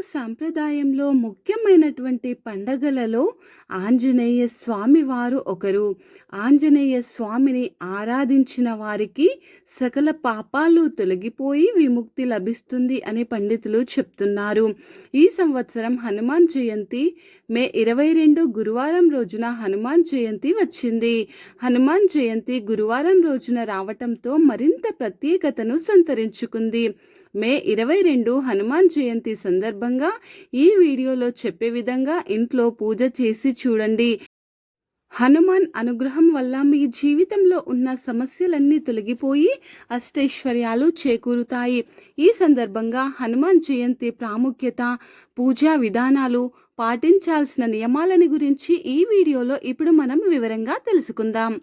సాంప్రదాయంలో ముఖ్యమైనటువంటి పండగలలో ఆంజనేయ స్వామి వారు ఒకరు. ఆంజనేయ స్వామిని ఆరాధించిన వారికి సకల పాపాలు తొలగిపోయి విముక్తి లభిస్తుంది అని పండితులు చెప్తున్నారు. ఈ సంవత్సరం హనుమాన్ జయంతి మే ఇరవై రెండు గురువారం రోజున హనుమాన్ జయంతి వచ్చింది. హనుమాన్ జయంతి గురువారం రోజున రావటంతో మరింత ప్రత్యేకతను సంతరించుకుంది. మే ఇరవై రెండు హనుమాన్ జయంతి సందర్భంగా ఈ వీడియోలో చెప్పే విధంగా ఇంట్లో పూజ చేసి చూడండి. హనుమాన్ అనుగ్రహం వల్ల మీ జీవితంలో ఉన్న సమస్యలన్నీ తొలగిపోయి అష్టైశ్వర్యాలు చేకూరుతాయి. ఈ సందర్భంగా హనుమాన్ జయంతి ప్రాముఖ్యత పూజా విధానాలు పాటించాల్సిన నియమాలని గురించి ఈ వీడియోలో ఇప్పుడు మనం వివరంగా తెలుసుకుందాం.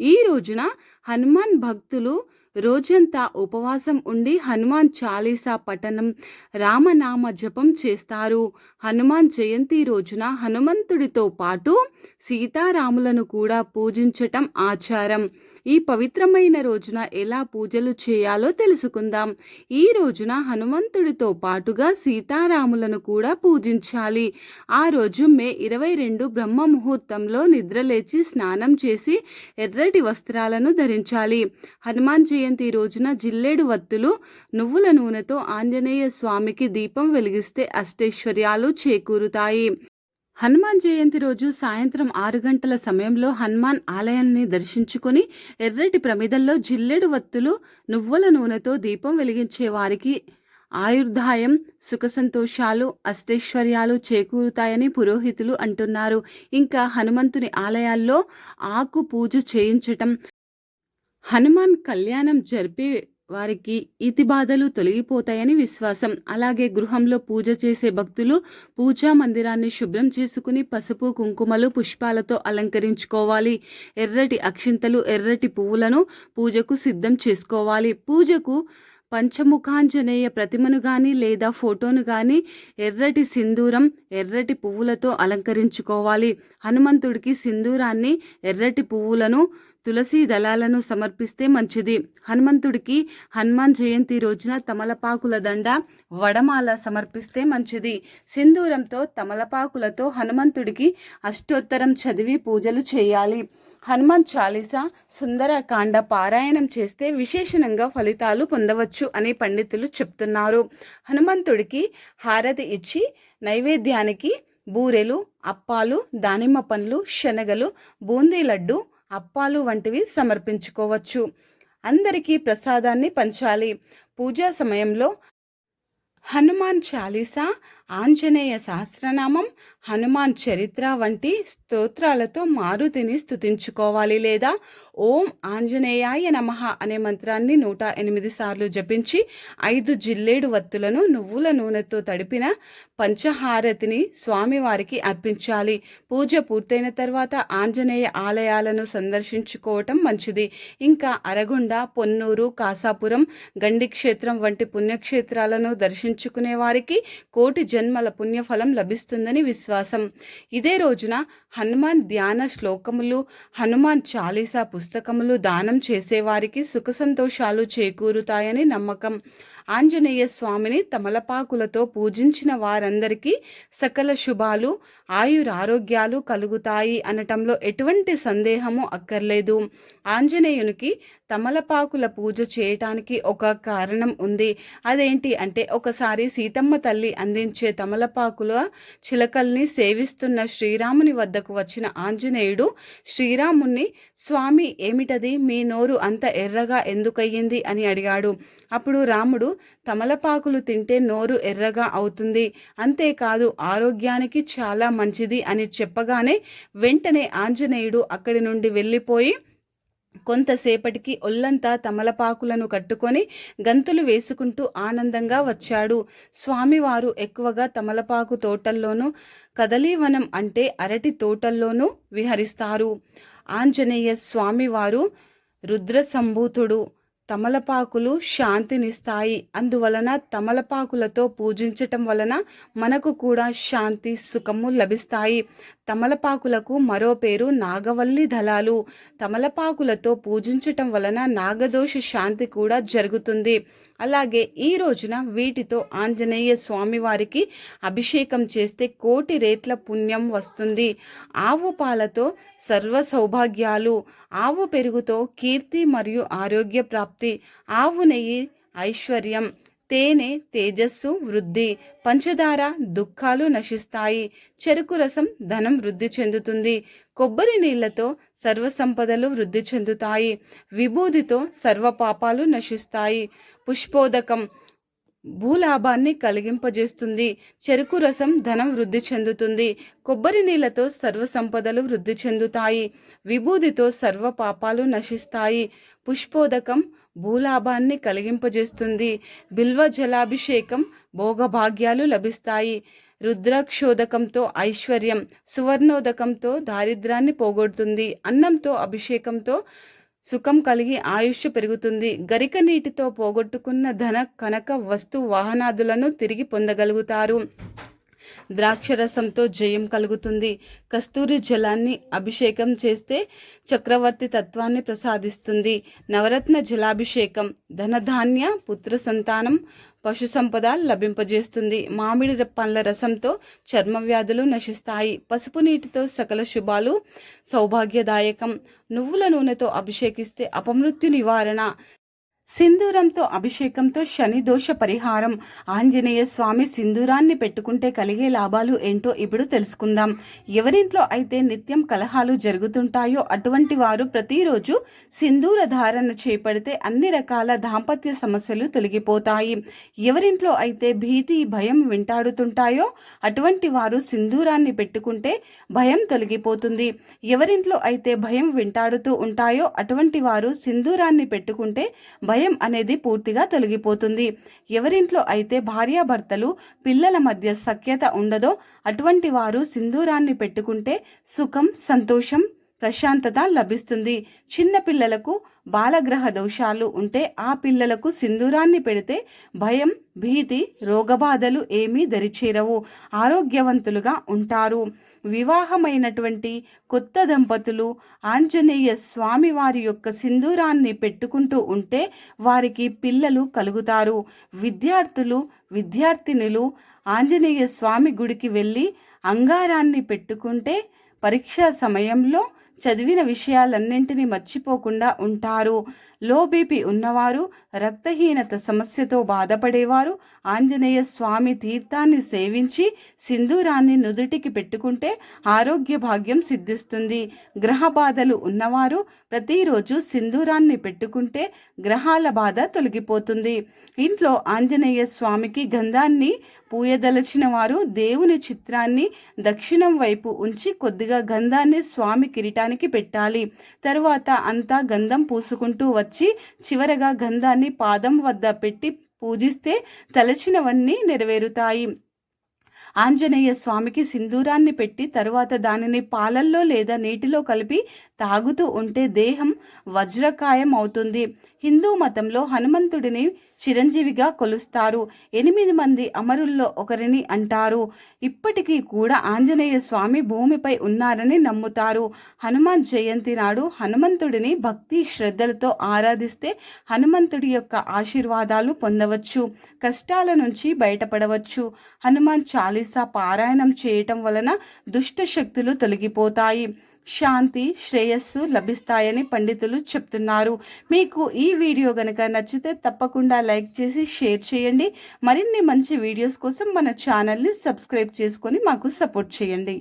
ఈ రోజున హనుమాన్ భక్తులు రోజంతా ఉపవాసం ఉండి హనుమాన్ చాలీసా పఠనం రామనామ జపం చేస్తారు. హనుమాన్ జయంతి రోజున హనుమంతుడితో పాటు సీతారాములను కూడా పూజించటం ఆచారం. ఈ పవిత్రమైన రోజున ఎలా పూజలు చేయాలో తెలుసుకుందాం. ఈ రోజున హనుమంతుడితో పాటుగా సీతారాములను కూడా పూజించాలి. ఆ రోజు మే ఇరవై రెండు బ్రహ్మ ముహూర్తంలో నిద్రలేచి స్నానం చేసి ఎర్రటి వస్త్రాలను ధరించాలి. హనుమాన్ జయంతి రోజున జిల్లేడు వత్తులు నువ్వుల నూనెతో ఆంజనేయ స్వామికి దీపం వెలిగిస్తే అష్టైశ్వర్యాలు చేకూరుతాయి. హనుమాన్ జయంతి రోజు సాయంత్రం ఆరు గంటల సమయంలో హనుమాన్ ఆలయాన్ని దర్శించుకుని ఎర్రటి ప్రమిదల్లో జిల్లెడు వత్తులు నువ్వుల నూనెతో దీపం వెలిగించే వారికి ఆయుర్దాయం సుఖ సంతోషాలు అష్టైశ్వర్యాలు చేకూరుతాయని పురోహితులు అంటున్నారు. ఇంకా హనుమంతుని ఆలయాల్లో ఆకు పూజ చేయించటం హనుమాన్ కళ్యాణం జరిపే వారికి ఇతి బాధలు తొలగిపోతాయని విశ్వాసం. అలాగే గృహంలో పూజ చేసే భక్తులు పూజా మందిరాన్ని శుభ్రం చేసుకుని పసుపు కుంకుమలు పుష్పాలతో అలంకరించుకోవాలి. ఎర్రటి అక్షింతలు ఎర్రటి పువ్వులను పూజకు సిద్ధం చేసుకోవాలి. పూజకు పంచముఖాంజనేయ ప్రతిమను గాని లేదా ఫోటోను గాని ఎర్రటి సింధూరం ఎర్రటి పువ్వులతో అలంకరించుకోవాలి. హనుమంతుడికి సింధూరాన్ని ఎర్రటి పువ్వులను తులసి దళాలను సమర్పిస్తే మంచిది. హనుమంతుడికి హనుమాన్ జయంతి రోజున తమలపాకుల దండ వడమాల సమర్పిస్తే మంచిది. సింధూరంతో తమలపాకులతో హనుమంతుడికి అష్టోత్తరం చదివి పూజలు చేయాలి. హనుమాన్ చాలీసా సుందరకాండ పారాయణం చేస్తే విశేషణంగా ఫలితాలు పొందవచ్చు అని పండితులు చెప్తున్నారు. హనుమంతుడికి హారతి ఇచ్చి నైవేద్యానికి బూరెలు అప్పాలు దానిమ్మ పండ్లు శనగలు బూందీ లడ్డు అప్పాలు వంటివి సమర్పించుకోవచ్చు. అందరికీ ప్రసాదాన్ని పంచాలి. పూజా సమయంలో హనుమాన్ చాలీసా ఆంజనేయ సహస్రనామం హనుమాన్ చరిత్ర వంటి స్తోత్రాలతో మారుతిని స్థుతించుకోవాలి లేదా? ఓం ఆంజనేయాయ నమ అనే మంత్రాన్ని నూట ఎనిమిది సార్లు జపించి ఐదు జిల్లేడు వత్తులను నువ్వుల నూనెతో తడిపిన పంచహారతిని స్వామివారికి అర్పించాలి. పూజ పూర్తయిన తర్వాత ఆంజనేయ ఆలయాలను సందర్శించుకోవటం మంచిది. ఇంకా అరగుండ పొన్నూరు కాసాపురం గండి క్షేత్రం వంటి పుణ్యక్షేత్రాలను దర్శించుకునే వారికి కోటి జన్మల పుణ్యఫలం లభిస్తుందని విశ్వాసం. ఇదే రోజున హనుమాన్ ధ్యాన శ్లోకములు హనుమాన్ చాలీసా పుస్తకములు దానం చేసేవారికి సుఖ సంతోషాలు చేకూరుతాయని నమ్మకం. ఆంజనేయ స్వామిని తమలపాకులతో పూజించిన వారందరికీ సకల శుభాలు ఆయురారోగ్యాలు కలుగుతాయి అనటంలో ఎటువంటి సందేహము అక్కర్లేదు. ఆంజనేయునికి తమలపాకుల పూజ చేయటానికి ఒక కారణం ఉంది. అదేంటి అంటే ఒకసారి సీతమ్మ తల్లి అందించే తమలపాకుల చిలకల్ని సేవిస్తున్న శ్రీరాముని వద్దకు వచ్చిన ఆంజనేయుడు శ్రీరాముణ్ణి స్వామి ఏమిటది? మీ నోరు అంత ఎర్రగా ఎందుకయ్యింది? అని అడిగాడు. అప్పుడు రాముడు తమలపాకులు తింటే నోరు ఎర్రగా అవుతుంది. అంతేకాదు ఆరోగ్యానికి చాలా మంచిది అని చెప్పగానే వెంటనే ఆంజనేయుడు అక్కడి నుండి వెళ్ళిపోయి కొంతసేపటికి ఒళ్ళంతా తమలపాకులను కట్టుకొని గంతులు వేసుకుంటూ ఆనందంగా వచ్చాడు. స్వామివారు ఎక్కువగా తమలపాకు తోటల్లోనూ కదలీవనం అంటే అరటి తోటల్లోనూ విహరిస్తారు. ఆంజనేయ స్వామివారు రుద్ర సంభూతుడు తమలపాకులు శాంతినిస్తాయి. అందువలన తమలపాకులతో పూజించటం వలన మనకు కూడా శాంతి సుఖము లభిస్తాయి. తమలపాకులకు మరో పేరు నాగవల్లి దళాలు. తమలపాకులతో పూజించటం వలన నాగదోష శాంతి కూడా జరుగుతుంది. అలాగే ఈ రోజున వీటితో ఆంజనేయ స్వామివారికి అభిషేకం చేస్తే కోటి రేట్ల పుణ్యం వస్తుంది. ఆవు పాలతో సర్వ సౌభాగ్యాలు. ఆవు పెరుగుతో కీర్తి మరియు ఆరోగ్య ప్రాప్తి. ఆవు నెయ్యి ఐశ్వర్యం. తేనె తేజస్సు వృద్ధి పంచదార దుఃఖాలు నశిస్తాయి. చెరుకు రసం ధనం వృద్ధి చెందుతుంది. కొబ్బరి నీళ్ళతో సర్వసంపదలు వృద్ధి చెందుతాయి. విభూదితో సర్వ పాపాలు నశిస్తాయి. పుష్పోదకం భూలాభాన్ని కలిగింపజేస్తుంది. చెరుకు రసం ధనం వృద్ధి చెందుతుంది. కొబ్బరి నీళ్ళతో సర్వ సంపదలు వృద్ధి చెందుతాయి. విభూదితో సర్వ పాపాలు నశిస్తాయి. పుష్పోదకం భూలాభాన్ని కలిగింపజేస్తుంది. బిల్వ జలాభిషేకం భోగభాగ్యాలు లభిస్తాయి. రుద్రాక్షోదకంతో ఐశ్వర్యం సువర్ణోదకంతో దారిద్రాన్ని పోగొడుతుంది. అన్నంతో అభిషేకంతో సుఖం కలిగి ఆయుష్ పెరుగుతుంది. గరిక నీటితో పోగొట్టుకున్న ధన కనక వస్తు వాహనాదులను తిరిగి పొందగలుగుతారు. ద్రాక్షరసంతో జయం కలుగుతుంది. కస్తూరి జలాన్ని అభిషేకం చేస్తే చక్రవర్తి తత్వాన్ని ప్రసాదిస్తుంది. నవరత్న జలాభిషేకం ధనధాన్య పుత్ర సంతానం పశు సంపద లభింపజేస్తుంది. మామిడి పండ్ల రసంతో చర్మ వ్యాధులు నశిస్తాయి. పసుపు నీటితో సకల శుభాలు సౌభాగ్యదాయకం. నువ్వుల నూనెతో అభిషేకిస్తే అపమృత్యు నివారణ. సింధూరంతో అభిషేకంతో శని దోష పరిహారం. ఆంజనేయ స్వామి సింధూరాన్ని పెట్టుకుంటే కలిగే లాభాలు ఏంటో ఇప్పుడు తెలుసుకుందాం. ఎవరింట్లో అయితే నిత్యం కలహాలు జరుగుతుంటాయో అటువంటి వారు ప్రతిరోజు సింధూర ధారణ చేపడితే అన్ని రకాల దాంపత్య సమస్యలు తొలగిపోతాయి. ఎవరింట్లో అయితే భీతి భయం వెంటాడుతుంటాయో అటువంటి వారు సింధూరాన్ని పెట్టుకుంటే భయం తొలగిపోతుంది. ఎవరింట్లో అయితే భయం వెంటాడుతూ ఉంటాయో అటువంటి వారు సింధూరాన్ని పెట్టుకుంటే భయం అనేది పూర్తిగా తొలగిపోతుంది. ఎవరింట్లో అయితే భార్యాభర్తలు పిల్లల మధ్య సఖ్యత ఉండదో అటువంటి వారు సింధూరాన్ని పెట్టుకుంటే సుఖం సంతోషం ప్రశాంతత లభిస్తుంది. చిన్నపిల్లలకు బాలగ్రహ దోషాలు ఉంటే ఆ పిల్లలకు సింధూరాన్ని పెడితే భయం భీతి రోగబాధలు ఏమీ దరిచేరవు. ఆరోగ్యవంతులుగా ఉంటారు. వివాహమైనటువంటి కొత్త దంపతులు ఆంజనేయ స్వామి వారి యొక్క సింధూరాన్ని పెట్టుకుంటూ ఉంటే వారికి పిల్లలు కలుగుతారు. విద్యార్థులు విద్యార్థినులు ఆంజనేయ స్వామి గుడికి వెళ్ళి అంగారాన్ని పెట్టుకుంటే పరీక్షా సమయంలో చదివిన విషయాలన్నింటినీ మర్చిపోకుండా ఉంటారు. లో బీపీ ఉన్నవారు రక్తహీనత సమస్యతో బాధపడేవారు ఆంజనేయ స్వామి తీర్థాన్ని సేవించి సింధూరాన్ని నుదుటికి పెట్టుకుంటే ఆరోగ్య భాగ్యం సిద్ధిస్తుంది. గ్రహ బాధలు ఉన్నవారు ప్రతిరోజు సింధూరాన్ని పెట్టుకుంటే గ్రహాల బాధ తొలగిపోతుంది. ఇంట్లో ఆంజనేయ స్వామికి గంధాన్ని పూయదలచిన వారు దేవుని చిత్రాన్ని దక్షిణం వైపు ఉంచి కొద్దిగా గంధాన్ని స్వామి కిరీటానికి పెట్టాలి. తరువాత అంతా గంధం పూసుకుంటూ వచ్చి వచ్చి చివరగా గంధాన్ని పాదం వద్ద పెట్టి పూజిస్తే తలచినవన్నీ నెరవేరుతాయి. ఆంజనేయ స్వామికి సింధూరాన్ని పెట్టి తరువాత దానిని పాలల్లో లేదా నీటిలో కలిపి తాగుతూ ఉంటే దేహం వజ్రకాయం అవుతుంది హిందూ మతంలో హనుమంతుడిని చిరంజీవిగా కొలుస్తారు. ఎనిమిది మంది అమరుల్లో ఒకరిని అంటారు. ఇప్పటికీ కూడా ఆంజనేయ స్వామి భూమిపై ఉన్నారని నమ్ముతారు. హనుమాన్ జయంతి నాడు హనుమంతుడిని భక్తి శ్రద్ధలతో ఆరాధిస్తే హనుమంతుడి యొక్క ఆశీర్వాదాలు పొందవచ్చు కష్టాల నుంచి బయటపడవచ్చు. హనుమాన్ చాలీసా పారాయణం చేయటం వలన దుష్ట శక్తులు తొలగిపోతాయి. శాంతి శ్రేయస్సు లభిస్తాయని పండితులు చెప్తున్నారు. మీకు ఈ వీడియో గనక నచ్చితే తప్పకుండా లైక్ చేసి షేర్ చేయండి. మరిన్ని మంచి వీడియోస్ కోసం మన ఛానల్ని సబ్స్క్రైబ్ చేసుకొని మాకు సపోర్ట్ చేయండి.